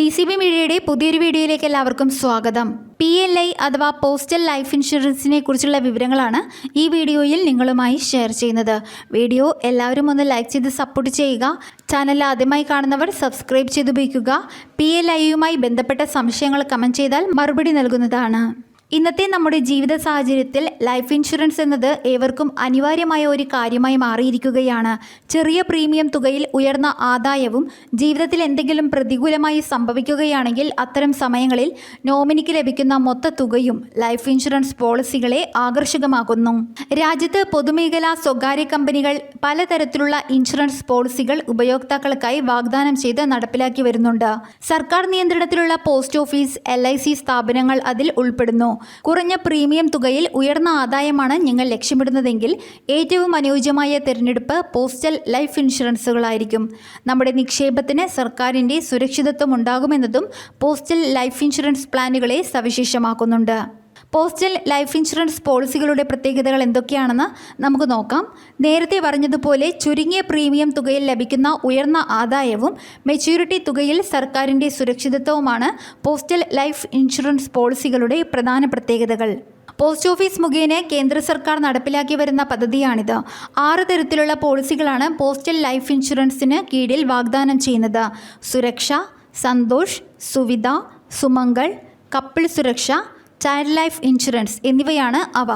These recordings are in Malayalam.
ഡി സി ബി മീഡിയയുടെ പുതിയൊരു വീഡിയോയിലേക്ക് എല്ലാവർക്കും സ്വാഗതം. പി എൽ ഐ അഥവാ പോസ്റ്റൽ ലൈഫ് ഇൻഷുറൻസിനെ കുറിച്ചുള്ള വിവരങ്ങളാണ് ഈ വീഡിയോയിൽ നിങ്ങളുമായി ഷെയർ ചെയ്യുന്നത്. വീഡിയോ എല്ലാവരും ഒന്ന് ലൈക്ക് ചെയ്ത് സപ്പോർട്ട് ചെയ്യുക. ചാനൽ ആദ്യമായി കാണുന്നവർ സബ്സ്ക്രൈബ് ചെയ്ത് ഉപയോഗിക്കുക പി എൽ ഐയുമായി ബന്ധപ്പെട്ട സംശയങ്ങൾ കമന്റ് ചെയ്താൽ മറുപടി നൽകുന്നതാണ്. ഇന്നത്തെ നമ്മുടെ ജീവിത സാഹചര്യത്തിൽ ലൈഫ് ഇൻഷുറൻസ് എന്നത് ഏവർക്കും അനിവാര്യമായ ഒരു കാര്യമായി മാറിയിരിക്കുകയാണ്. ചെറിയ പ്രീമിയം തുകയിൽ ഉയർന്ന ആദായവും ജീവിതത്തിൽ എന്തെങ്കിലും പ്രതികൂലമായി സംഭവിക്കുകയാണെങ്കിൽ അത്തരം സമയങ്ങളിൽ നോമിനിക്ക് ലഭിക്കുന്ന മൊത്ത തുകയും ലൈഫ് ഇൻഷുറൻസ് പോളിസികളെ ആകർഷകമാക്കുന്നു. രാജ്യത്ത് പൊതുമേഖലാ സ്വകാര്യ കമ്പനികൾ പലതരത്തിലുള്ള ഇൻഷുറൻസ് പോളിസികൾ ഉപയോക്താക്കൾക്കായി വാഗ്ദാനം ചെയ്ത് നടപ്പിലാക്കി വരുന്നുണ്ട്. സർക്കാർ നിയന്ത്രണത്തിലുള്ള പോസ്റ്റ് ഓഫീസ് എൽ സ്ഥാപനങ്ങൾ അതിൽ ഉൾപ്പെടുന്നു. കുറഞ്ഞ പ്രീമിയം തുകയിൽ ഉയർന്ന ആദായമാണ് നിങ്ങൾ ലക്ഷ്യമിടുന്നതെങ്കിൽ ഏറ്റവും അനുയോജ്യമായ തിരഞ്ഞെടുപ്പ് പോസ്റ്റൽ ലൈഫ് ഇൻഷുറൻസുകളായിരിക്കും. നമ്മുടെ നിക്ഷേപത്തിന് സർക്കാരിന്റെ സുരക്ഷിതത്വം ഉണ്ടാകുമെന്നതും പോസ്റ്റൽ ലൈഫ് ഇൻഷുറൻസ് പ്ലാനുകളെ സവിശേഷമാക്കുന്നുണ്ട്. പോസ്റ്റൽ ലൈഫ് ഇൻഷുറൻസ് പോളിസികളുടെ പ്രത്യേകതകൾ എന്തൊക്കെയാണെന്ന് നമുക്ക് നോക്കാം. നേരത്തെ പറഞ്ഞതുപോലെ ചുരുങ്ങിയ പ്രീമിയം തുകയിൽ ലഭിക്കുന്ന ഉയർന്ന ആദായവും മെച്യൂരിറ്റി തുകയിൽ സർക്കാരിന്റെ സുരക്ഷിതത്വവുമാണ് പോസ്റ്റൽ ലൈഫ് ഇൻഷുറൻസ് പോളിസികളുടെ പ്രധാന പ്രത്യേകതകൾ. പോസ്റ്റ് ഓഫീസ് മുഖേന കേന്ദ്ര സർക്കാർ നടപ്പിലാക്കി വരുന്ന പദ്ധതിയാണിത്. ആറ് തരത്തിലുള്ള പോളിസികളാണ് പോസ്റ്റൽ ലൈഫ് ഇൻഷുറൻസിന് കീഴിൽ വാഗ്ദാനം ചെയ്യുന്നത്. Suraksha Santosh Suvidha Sumangal couple Suraksha child life insurance എന്നിവയാണ് അവ.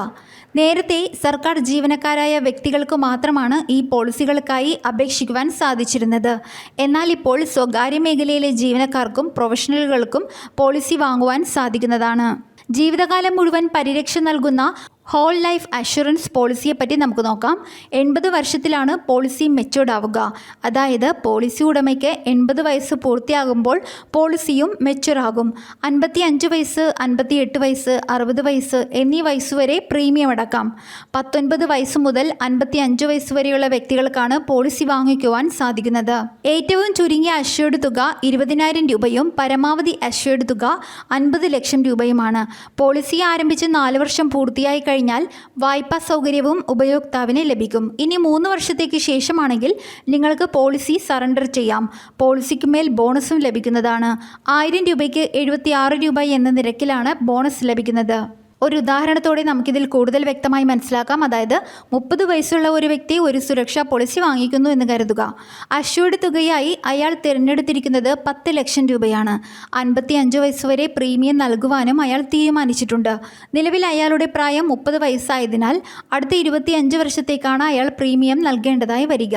നേരത്തെ സർക്കാർ ജീവനക്കാരായ വ്യക്തികൾക്ക് മാത്രമാണ് ഈ പോളിസികൾക്കായി അപേക്ഷിക്കുവാൻ സാധിച്ചിരുന്നത്. എന്നാൽ ഇപ്പോൾ സ്വകാര്യ മേഖലയിലെ ജീവനക്കാർക്കും പ്രൊഫഷണലുകൾക്കും പോളിസി വാങ്ങുവാൻ സാധിക്കുന്നതാണ്. ജീവിതകാലം മുഴുവൻ പരിരക്ഷ നൽകുന്ന ഹോൾ ലൈഫ് അഷുറൻസ് പോളിസിയെ പറ്റി നമുക്ക് നോക്കാം. എൺപത് വർഷത്തിലാണ് പോളിസി മെച്ചുവർഡ് ആവുക. അതായത് പോളിസി ഉടമയ്ക്ക് എൺപത് വയസ്സ് പൂർത്തിയാകുമ്പോൾ പോളിസിയും മെച്ചൂർ ആകും. അൻപത്തി അഞ്ച് വയസ്സ് അൻപത്തി എട്ട് വയസ്സ് അറുപത് വയസ്സ് എന്നീ വയസ്സുവരെ പ്രീമിയം അടക്കാം. പത്തൊൻപത് വയസ്സ് മുതൽ അൻപത്തി അഞ്ച് വയസ്സ് വരെയുള്ള വ്യക്തികൾക്കാണ് പോളിസി വാങ്ങിക്കുവാൻ സാധിക്കുന്നത്. ഏറ്റവും ചുരുങ്ങിയ അഷ്വേർഡ് തുക ഇരുപതിനായിരം രൂപയും പരമാവധി അഷ്വേർഡ് തുക അൻപത് ലക്ഷം രൂപയുമാണ്. പോളിസി ആരംഭിച്ച് നാല് വർഷം പൂർത്തിയായി കഴിഞ്ഞാൽ വായ്പാ സൗകര്യവും ഉപയോക്താവിന് ലഭിക്കും. ഇനി മൂന്ന് വർഷത്തേക്ക് ശേഷമാണെങ്കിൽ നിങ്ങൾക്ക് പോളിസി സറണ്ടർ ചെയ്യാം. പോളിസിക്ക് മേൽ ബോണസും ലഭിക്കുന്നതാണ്. ആയിരം രൂപയ്ക്ക് എഴുപത്തി രൂപ എന്ന നിരക്കിലാണ് ബോണസ് ലഭിക്കുന്നത്. ഒരു ഉദാഹരണത്തോടെ നമുക്കിതിൽ കൂടുതൽ വ്യക്തമായി മനസ്സിലാക്കാം. അതായത് മുപ്പത് വയസ്സുള്ള ഒരു വ്യക്തി ഒരു സുരക്ഷാ പോളിസി വാങ്ങിക്കുന്നു എന്ന് കരുതുക. അഷ്യൂർഡ് തുകയായി അയാൾ തിരഞ്ഞെടുത്തിരിക്കുന്നത് പത്ത് ലക്ഷം രൂപയാണ്. അൻപത്തി അഞ്ച് വയസ്സ് വരെ പ്രീമിയം നൽകുവാനും അയാൾ തീരുമാനിച്ചിട്ടുണ്ട്. നിലവിൽ അയാളുടെ പ്രായം മുപ്പത് വയസ്സായതിനാൽ അടുത്ത ഇരുപത്തി അഞ്ച് വർഷത്തേക്കാണ് അയാൾ പ്രീമിയം നൽകേണ്ടതായി വരിക.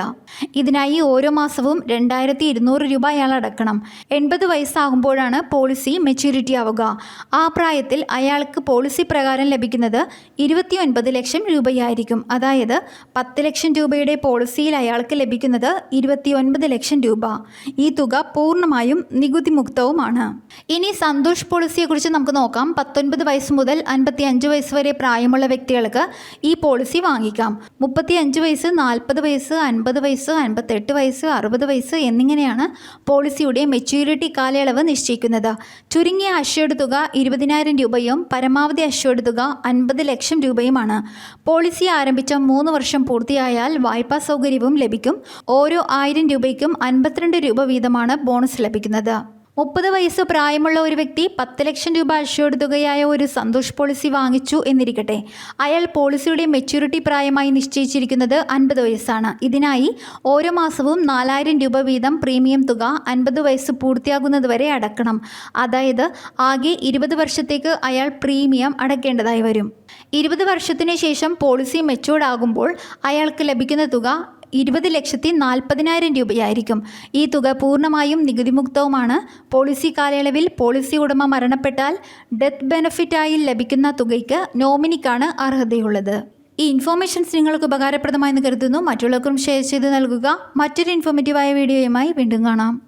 ഇതിനായി ഓരോ മാസവും രണ്ടായിരത്തി ഇരുന്നൂറ് രൂപ അയാൾ അടക്കണം. എൺപത് വയസ്സാകുമ്പോഴാണ് പോളിസി മെച്യൂരിറ്റി ആവുക. ആ പ്രായത്തിൽ അയാൾക്ക് പോളിസി പ്രകാരം ലഭിക്കുന്നത് ഇരുപത്തി ഒൻപത് ലക്ഷം രൂപയായിരിക്കും. അതായത് പത്ത് ലക്ഷം രൂപയുടെ പോളിസിയിൽ അയാൾക്ക് ലഭിക്കുന്നത് ഇരുപത്തി ഒൻപത് ലക്ഷം രൂപ. ഈ തുക പൂർണമായും നികുതി മുക്തവുമാണ് ഇനി സന്തോഷ് പോളിസിയെക്കുറിച്ച് നമുക്ക് നോക്കാം. പത്തൊൻപത് വയസ്സ് മുതൽ അൻപത്തി അഞ്ച് വയസ്സ് വരെ പ്രായമുള്ള വ്യക്തികൾക്ക് ഈ പോളിസി വാങ്ങിക്കാം. മുപ്പത്തി അഞ്ച് വയസ്സ് നാൽപ്പത് വയസ്സ് അൻപത് വയസ്സ് അൻപത്തെട്ട് വയസ്സ് അറുപത് വയസ്സ് എന്നിങ്ങനെയാണ് പോളിസിയുടെ മെച്യൂരിറ്റി കാലയളവ് നിശ്ചയിക്കുന്നത്. ചുരുങ്ങിയ അഷ്വേർഡ് തുക ഇരുപതിനായിരം രൂപയും പരമാവധി അഷ്വേർഡ് തുക അൻപത് ലക്ഷം രൂപയുമാണ്. പോളിസി ആരംഭിച്ച മൂന്ന് വർഷം പൂർത്തിയായാൽ വായ്പാ സൗകര്യവും ലഭിക്കും. ഓരോ ആയിരം രൂപയ്ക്കും അൻപത്തിരണ്ട് രൂപ വീതമാണ് ബോണസ് ലഭിക്കുന്നത്. മുപ്പത് വയസ്സ് പ്രായമുള്ള ഒരു വ്യക്തി പത്ത് ലക്ഷം രൂപ അഷ്യോർഡ് തുകയായ ഒരു സന്തോഷ് പോളിസി വാങ്ങിച്ചു എന്നിരിക്കട്ടെ. അയാൾ പോളിസിയുടെ മെച്യൂരിറ്റി പ്രായമായി നിശ്ചയിച്ചിരിക്കുന്നത് അൻപത് വയസ്സാണ്. ഇതിനായി ഓരോ മാസവും നാലായിരം രൂപ വീതം പ്രീമിയം തുക അൻപത് വയസ്സ് പൂർത്തിയാകുന്നതുവരെ അടക്കണം. അതായത് ആകെ ഇരുപത് വർഷത്തേക്ക് അയാൾ പ്രീമിയം അടക്കേണ്ടതായി വരും. ഇരുപത് വർഷത്തിന് ശേഷം പോളിസി മെച്ചൂർഡ് ആകുമ്പോൾ അയാൾക്ക് ലഭിക്കുന്ന തുക ഇരുപത് ലക്ഷത്തി നാൽപ്പതിനായിരം രൂപയായിരിക്കും. ഈ തുക പൂർണമായും നികുതിമുക്തവുമാണ്. പോളിസി കാലയളവിൽ പോളിസി ഉടമ മരണപ്പെട്ടാൽ ഡെത്ത് ബെനഫിറ്റായി ലഭിക്കുന്ന തുകയ്ക്ക് നോമിനിക്കാണ് അർഹതയുള്ളത്. ഈ ഇൻഫോർമേഷൻസ് നിങ്ങൾക്ക് ഉപകാരപ്രദമായെന്ന് കരുതുന്നു. മറ്റുള്ളവർക്കും ഷെയർ ചെയ്ത് നൽകുക. മറ്റൊരു ഇൻഫോർമേറ്റീവായ വീഡിയോയുമായി വീണ്ടും കാണാം.